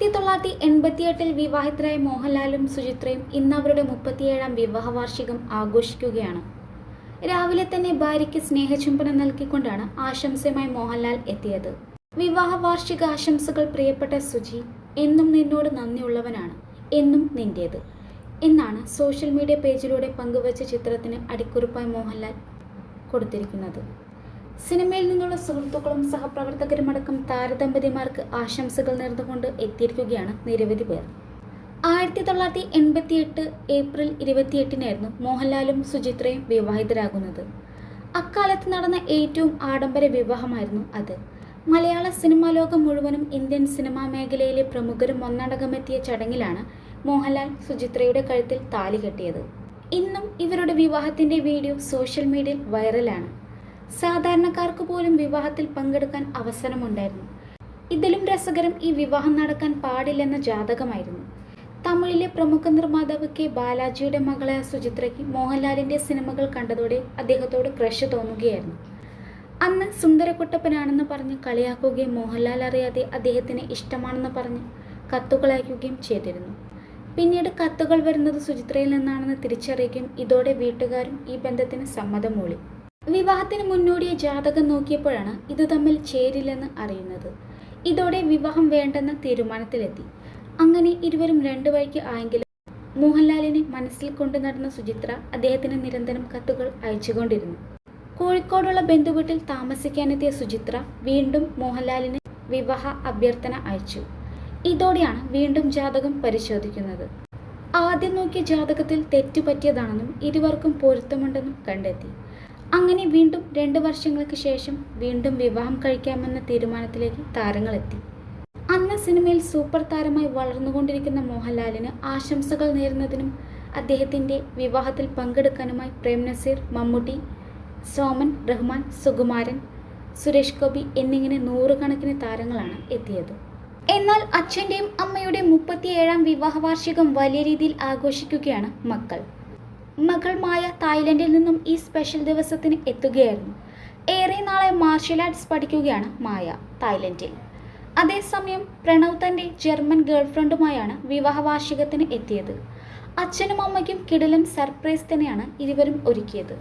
ആയിരത്തി തൊള്ളായിരത്തി എൺപത്തിയെട്ടിൽ വിവാഹിതരായ മോഹൻലാലും സുചിത്രയും ഇന്ന് അവരുടെ മുപ്പത്തിയേഴാം വിവാഹ വാർഷികം ആഘോഷിക്കുകയാണ്. രാവിലെ തന്നെ ഭാര്യയ്ക്ക് സ്നേഹചുംബനം നൽകിക്കൊണ്ടാണ് ആശംസയുമായി മോഹൻലാൽ എത്തിയത്. വിവാഹ വാർഷിക ആശംസകൾ പ്രിയപ്പെട്ട സുജി എന്നും നിന്നോട് നന്ദിയുള്ളവനാണ് എന്നും നിന്റേത് എന്നാണ് സോഷ്യൽ മീഡിയ പേജിലൂടെ പങ്കുവച്ച ചിത്രത്തിന് അടിക്കുറിപ്പായി മോഹൻലാൽ കൊടുത്തിരിക്കുന്നത്. സിനിമയിൽ നിന്നുള്ള സുഹൃത്തുക്കളും സഹപ്രവർത്തകരുമടക്കം താരദമ്പതിമാർക്ക് ആശംസകൾ നേർന്നുകൊണ്ട് എത്തിയിരിക്കുകയാണ് നിരവധി പേർ. ആയിരത്തി തൊള്ളായിരത്തി എൺപത്തി എട്ട് ഏപ്രിൽ ഇരുപത്തിയെട്ടിനായിരുന്നു മോഹൻലാലും സുചിത്രയും വിവാഹിതരാകുന്നത്. അക്കാലത്ത് നടന്ന ഏറ്റവും ആഡംബര വിവാഹമായിരുന്നു അത്. മലയാള സിനിമാ ലോകം മുഴുവനും ഇന്ത്യൻ സിനിമാ മേഖലയിലെ പ്രമുഖരും ഒന്നടങ്കമെത്തിയ ചടങ്ങിലാണ് മോഹൻലാൽ സുചിത്രയുടെ കഴുത്തിൽ താലി കെട്ടിയത്. ഇന്നും ഇവരുടെ വിവാഹത്തിന്റെ വീഡിയോ സോഷ്യൽ മീഡിയയിൽ വൈറലാണ്. സാധാരണക്കാർക്ക് പോലും വിവാഹത്തിൽ പങ്കെടുക്കാൻ അവസരമുണ്ടായിരുന്നു. ഇതിലും രസകരം ഈ വിവാഹം നടക്കാൻ പാടില്ലെന്ന ജാതകമായിരുന്നു. തമിഴിലെ പ്രമുഖ നിർമ്മാതാവ് കെ ബാലാജിയുടെ മകളായ സുചിത്രയ്ക്ക് മോഹൻലാലിന്റെ സിനിമകൾ കണ്ടതോടെ അദ്ദേഹത്തോട് ക്രഷ് തോന്നുകയായിരുന്നു. അന്ന് സുന്ദരക്കുട്ടപ്പനാണെന്ന് പറഞ്ഞ് കളിയാക്കുകയും മോഹൻലാൽ അറിയാതെ അദ്ദേഹത്തിന് ഇഷ്ടമാണെന്ന് പറഞ്ഞ് കത്തുകൾ അയക്കുകയും ചെയ്തിരുന്നു. പിന്നീട് കത്തുകൾ വരുന്നത് സുചിത്രയിൽ നിന്നാണെന്ന് തിരിച്ചറിയുകയും ഇതോടെ വീട്ടുകാരും ഈ ബന്ധത്തിന് സമ്മതം മൂളി. വിവാഹത്തിന് മുന്നോടിയ ജാതകം നോക്കിയപ്പോഴാണ് ഇത് തമ്മിൽ ചേരില്ലെന്ന് അറിയുന്നത്. ഇതോടെ വിവാഹം വേണ്ടെന്ന തീരുമാനത്തിലെത്തി. അങ്ങനെ ഇരുവരും രണ്ടു വഴിക്ക് ആയെങ്കിലും മോഹൻലാലിനെ മനസ്സിൽ കൊണ്ടു നടന്ന സുചിത്ര അദ്ദേഹത്തിന് നിരന്തരം കത്തുകൾ അയച്ചുകൊണ്ടിരുന്നു. കോഴിക്കോടുള്ള ബന്ധുവീട്ടിൽ താമസിക്കാനെത്തിയ സുചിത്ര വീണ്ടും മോഹൻലാലിന് വിവാഹ അഭ്യർത്ഥന അയച്ചു. ഇതോടെയാണ് വീണ്ടും ജാതകം പരിശോധിക്കുന്നത്. ആദ്യം നോക്കിയ ജാതകത്തിൽ തെറ്റുപറ്റിയതാണെന്നും ഇരുവർക്കും പൊരുത്തമുണ്ടെന്നും കണ്ടെത്തി. അങ്ങനെ വീണ്ടും രണ്ട് വർഷങ്ങൾക്ക് ശേഷം വീണ്ടും വിവാഹം കഴിക്കാമെന്ന തീരുമാനത്തിലേക്ക് താരങ്ങളെത്തി. അന്ന് സിനിമയിൽ സൂപ്പർ താരമായി വളർന്നുകൊണ്ടിരിക്കുന്ന മോഹൻലാലിന് ആശംസകൾ നേരുന്നതിനും അദ്ദേഹത്തിന്റെ വിവാഹത്തിൽ പങ്കെടുക്കാനുമായി പ്രേം നസീർ മമ്മൂട്ടി സോമൻ റഹ്മാൻ സുകുമാരൻ സുരേഷ് ഗോപി എന്നിങ്ങനെ നൂറുകണക്കിന് താരങ്ങളാണ് എത്തിയത്. എന്നാൽ അച്ഛന്റെയും അമ്മയുടെയും മുപ്പത്തിയേഴാം വിവാഹ വാർഷികം വലിയ രീതിയിൽ ആഘോഷിക്കുകയാണ് മക്കൾ. മകൾ മായ തായ്ലൻഡിൽ നിന്നും ഈ സ്പെഷ്യൽ ദിവസത്തിന് എത്തുകയായിരുന്നു. ഏറെ നാളെ മാർഷ്യൽ ആർട്സ് പഠിക്കുകയാണ് മായ തായ്ലൻഡിൽ. അതേസമയം പ്രണവ് തന്റെ ജർമ്മൻ ഗേൾഫ്രണ്ടുമായാണ് വിവാഹ വാർഷികത്തിന് എത്തിയത്. അച്ഛനും അമ്മയ്ക്കും കിടലും സർപ്രൈസ് തന്നെയാണ് ഇരുവരും ഒരുക്കിയത്.